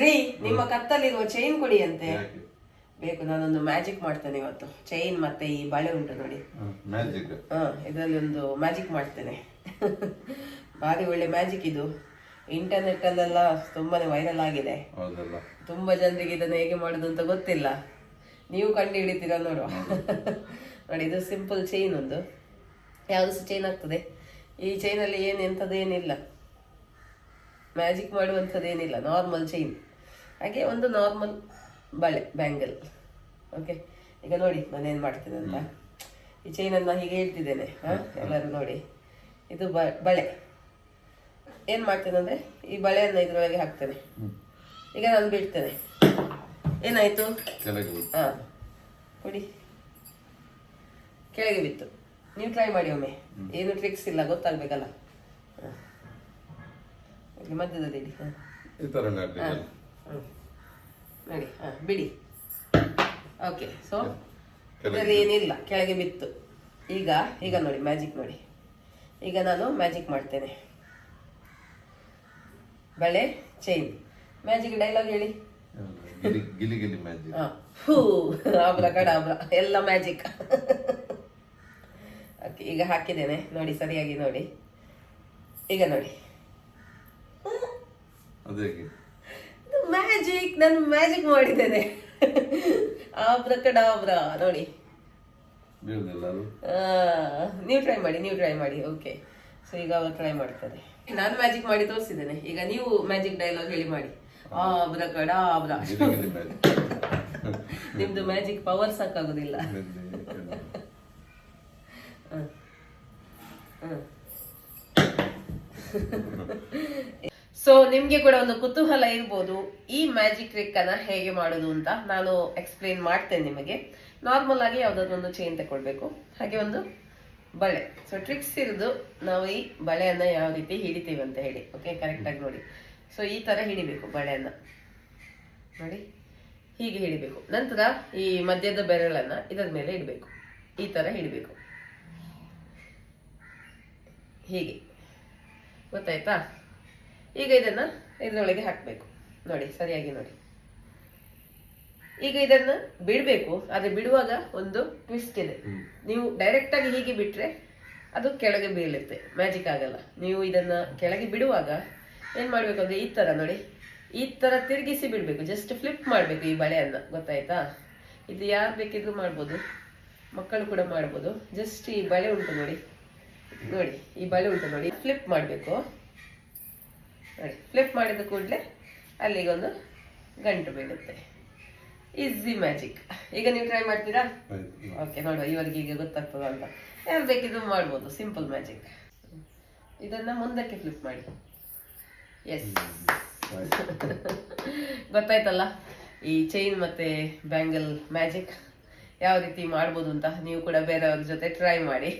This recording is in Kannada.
ರೀ ನಿಮ್ಮ ಕತ್ತಲ್ಲಿರುವ ಚೈನ್ ಕೊಡಿ ಅಂತೆ ಯಾಕೆ? ಬೇಕು ನಾನೊಂದು ಮ್ಯಾಜಿಕ್ ಮಾಡ್ತೇನೆ ಇವತ್ತು. ಚೈನ್ ಮತ್ತೆ ಈ ಬಳೆ ಉಂಟು ನೋಡಿ. ಹಾ ಇದರಲ್ಲಿ ಒಂದು ಮ್ಯಾಜಿಕ್ ಮಾಡ್ತೇನೆ. ಭಾರಿ ಒಳ್ಳೆ ಮ್ಯಾಜಿಕ್ ಇದು. ಇಂಟರ್ನೆಟ್ ಅಲ್ಲೆಲ್ಲ ತುಂಬಾನೇ ವೈರಲ್ ಆಗಿದೆ. ತುಂಬಾ ಜನರಿಗೆ ಇದನ್ನು ಹೇಗೆ ಮಾಡುದು ಅಂತ ಗೊತ್ತಿಲ್ಲ. ನೀವು ಕಂಡು ಹಿಡಿತೀರಾ ನೋಡುವ. ನೋಡಿ ಇದು ಸಿಂಪಲ್ ಚೈನ್ ಒಂದು. ಯಾವ್ದು ಚೈನ್ ಆಗ್ತದೆ? ಈ ಚೈನಲ್ಲಿ ಏನು ಎಂಥದ್ದೇನಿಲ್ಲ ಮ್ಯಾಜಿಕ್ ಮಾಡುವಂಥದ್ದೇನಿಲ್ಲ. ನಾರ್ಮಲ್ ಚೈನ್ ಹಾಗೆ ಒಂದು ನಾರ್ಮಲ್ ಬಳೆ ಬ್ಯಾಂಗಲ್ ಓಕೆ ಈಗ ನೋಡಿ ನಾನು ಏನು ಮಾಡ್ತೇನೆ ಅಂತ. ಈ ಚೈನನ್ನು ಹೀಗೆ ಹೇಳ್ತಿದ್ದೇನೆ ಹಾಂ? ಎಲ್ಲರೂ ನೋಡಿ. ಇದು ಬ ಬಳೆ. ಏನು ಮಾಡ್ತೇನೆ ಅಂದರೆ ಈ ಬಳೆಯನ್ನು ಇದರೊಳಗೆ ಹಾಕ್ತೇನೆ. ಈಗ ನಾನು ಬಿಡ್ತೇನೆ. ಏನಾಯಿತು? ಹಾಂ. ಕೊಡಿ. ಕೆಳಗೆ ಬಿತ್ತು. ನೀವು ಟ್ರೈ ಮಾಡಿ ಒಮ್ಮೆ. ಏನು ಟ್ರಿಕ್ಸ್ ಇಲ್ಲ ಗೊತ್ತಾಗ್ಬೇಕಲ್ಲ. ಇಲ್ಲಿ ಮಧ್ಯದಲ್ಲಿ ಇಡಿ ಹಾ. ಈ. ನೋಡಿ ಹಾಂ ಬಿಡಿ. ಓಕೆ ಸೊ ಇದರಲ್ಲಿ ಏನಿಲ್ಲ ಕೆಳಗೆ ಬಿತ್ತು. ಈಗ ಈಗ ನೋಡಿ ಮ್ಯಾಜಿಕ್ ನೋಡಿ. ಈಗ ನಾನು ಮ್ಯಾಜಿಕ್ ಮಾಡ್ತೇನೆ. ಬಳೆ ಚೈನ್ ಮ್ಯಾಜಿಕ್ ಡೈಲಾಗ್ ಹೇಳಿ. ಗಿಲಿ ಗಿಲಿ ಮ್ಯಾಜಿಕ್ ಹಾ. ಆಬ್ರ ಎಲ್ಲ ಮ್ಯಾಜಿಕ್ ಓಕೆ ಈಗ ಹಾಕಿದ್ದೇನೆ. ನೋಡಿ ಸರಿಯಾಗಿ ನೋಡಿ. ಈಗ ನೋಡಿ. ಮ್ಯಾಜಿಕ್ ನಾನು ಮ್ಯಾಜಿಕ್ ಮಾಡಿದ್ದೇನೆ. ಆಬ್ರ ಕಡಾಬ್ರ ನೋಡಿ. ನೀವು ಟ್ರೈ ಮಾಡಿ ನೀವು ಟ್ರೈ ಮಾಡಿ ಓಕೆ ಸೊ ಈಗ ಅವರು ಟ್ರೈ ಮಾಡ್ತಾರೆ. ನಾನು ಮ್ಯಾಜಿಕ್ ಮಾಡಿ ತೋರಿಸಿದ್ದೇನೆ. ಈಗ ನೀವು ಮ್ಯಾಜಿಕ್ ಡೈಲಾಗ್ ಹೇಳಿ ಮಾಡಿ. ಆಬ್ರ ಕಡಾಬ್ರ ನಿಮ್ದು ಮ್ಯಾಜಿಕ್ ಪವರ್ ಸಾಕಾಗೋದಿಲ್ಲ. ಸೊ ನಿಮ್ಗೆ ಕೂಡ ಒಂದು ಕುತೂಹಲ ಇರ್ಬೋದು, ಈ ಮ್ಯಾಜಿಕ್ ಟ್ರಿಕ್ ಅನ್ನ ಹೇಗೆ ಮಾಡೋದು ಅಂತ ನಾನು ಎಕ್ಸ್ಪ್ಲೇನ್ ಮಾಡ್ತೇನೆ ನಿಮಗೆ. ನಾರ್ಮಲ್ ಆಗಿ ಯಾವ್ದಾದ್ರು ಒಂದು ಚೈನ್ ತಗೊಳ್ಬೇಕು ಹಾಗೆ ಒಂದು ಬಳೆ. ಸೊ ಟ್ರಿಕ್ಸ್ ಇರೋದು ನಾವು ಈ ಬಳೆಯನ್ನ ಯಾವ ರೀತಿ ಹಿಡಿತೀವಿ ಅಂತ ಹೇಳಿ. ಓಕೆ ಕರೆಕ್ಟ್ ಆಗಿ ನೋಡಿ. ಸೊ ಈ ತರ ಹಿಡಿಬೇಕು ಬಳೆಯನ್ನ. ನೋಡಿ, ಹೀಗೆ ಹಿಡಿಬೇಕು. ನಂತರ ಈ ಮಧ್ಯದ ಬೆರಳನ್ನ ಇದರ ಮೇಲೆ ಇಡಬೇಕು. ಈ ತರ ಹಿಡಿಬೇಕು. ಹೀಗೆ. ಗೊತ್ತಾಯ್ತಾ? ಈಗ ಇದನ್ನ ಇದರೊಳಗೆ ಹಾಕಬೇಕು. ನೋಡಿ ಸರಿಯಾಗಿ ನೋಡಿ. ಈಗ ಇದನ್ನ ಬಿಡಬೇಕು. ಆದ್ರೆ ಬಿಡುವಾಗ ಒಂದು ಟ್ವಿಸ್ಟ್ ಇದೆ. ನೀವು ಡೈರೆಕ್ಟ್ ಆಗಿ ಹೀಗೆ ಬಿಟ್ರೆ ಅದು ಕೆಳಗೆ ಬೀಳುತ್ತೆ. ಮ್ಯಾಜಿಕ್ ಆಗಲ್ಲ. ನೀವು ಇದನ್ನ ಕೆಳಗೆ ಬಿಡುವಾಗ ಏನ್ ಮಾಡ್ಬೇಕು ಅಂದ್ರೆ ಈ ತರ ನೋಡಿ. ಈ ತರ ತಿರುಗಿಸಿ ಬಿಡ್ಬೇಕು. ಜಸ್ಟ್ ಫ್ಲಿಪ್ ಮಾಡ್ಬೇಕು ಈ ಬಳೆಯನ್ನ. ಗೊತ್ತಾಯ್ತಾ? ಇದು ಯಾರು ಬೇಕಿದ್ರು ಮಾಡ್ಬೋದು. ಮಕ್ಕಳು ಕೂಡ ಮಾಡ್ಬೋದು. ಜಸ್ಟ್ ಈ ಬಳೆ ಉಂಟು ನೋಡಿ. ನೋಡಿ ಈ ಬಳೆ ಉಂಟು ನೋಡಿ. ಫ್ಲಿಪ್ ಮಾಡಬೇಕು. ನೋಡಿ ಫ್ಲಿಪ್ ಮಾಡಿದ ಕೂಡಲೇ ಅಲ್ಲಿಗೊಂದು ಗಂಟು ಬೀಳುತ್ತೆ. ಈಸಿ ಮ್ಯಾಜಿಕ್ ಈಗ ನೀವು ಟ್ರೈ ಮಾಡ್ತೀರಾ? ಓಕೆ ನೋಡುವ ಇವರಿಗೆ ಈಗ ಗೊತ್ತಾಗ್ತದ ಅಂತ. ಯಾರು ಬೇಕಿದ್ರು ಮಾಡ್ಬೋದು ಸಿಂಪಲ್ ಮ್ಯಾಜಿಕ್ ಇದನ್ನ ಮುಂದಕ್ಕೆ ಫ್ಲಿಪ್ ಮಾಡಿ. ಎಸ್ ಗೊತ್ತಾಯ್ತಲ್ಲ? ಈ ಚೈನ್ ಮತ್ತೆ ಬ್ಯಾಂಗಲ್ ಮ್ಯಾಜಿಕ್ ಯಾವ ರೀತಿ ಮಾಡ್ಬೋದು ಅಂತ ನೀವು ಕೂಡ ಬೇರೆಯವ್ರ ಜೊತೆ ಟ್ರೈ ಮಾಡಿ.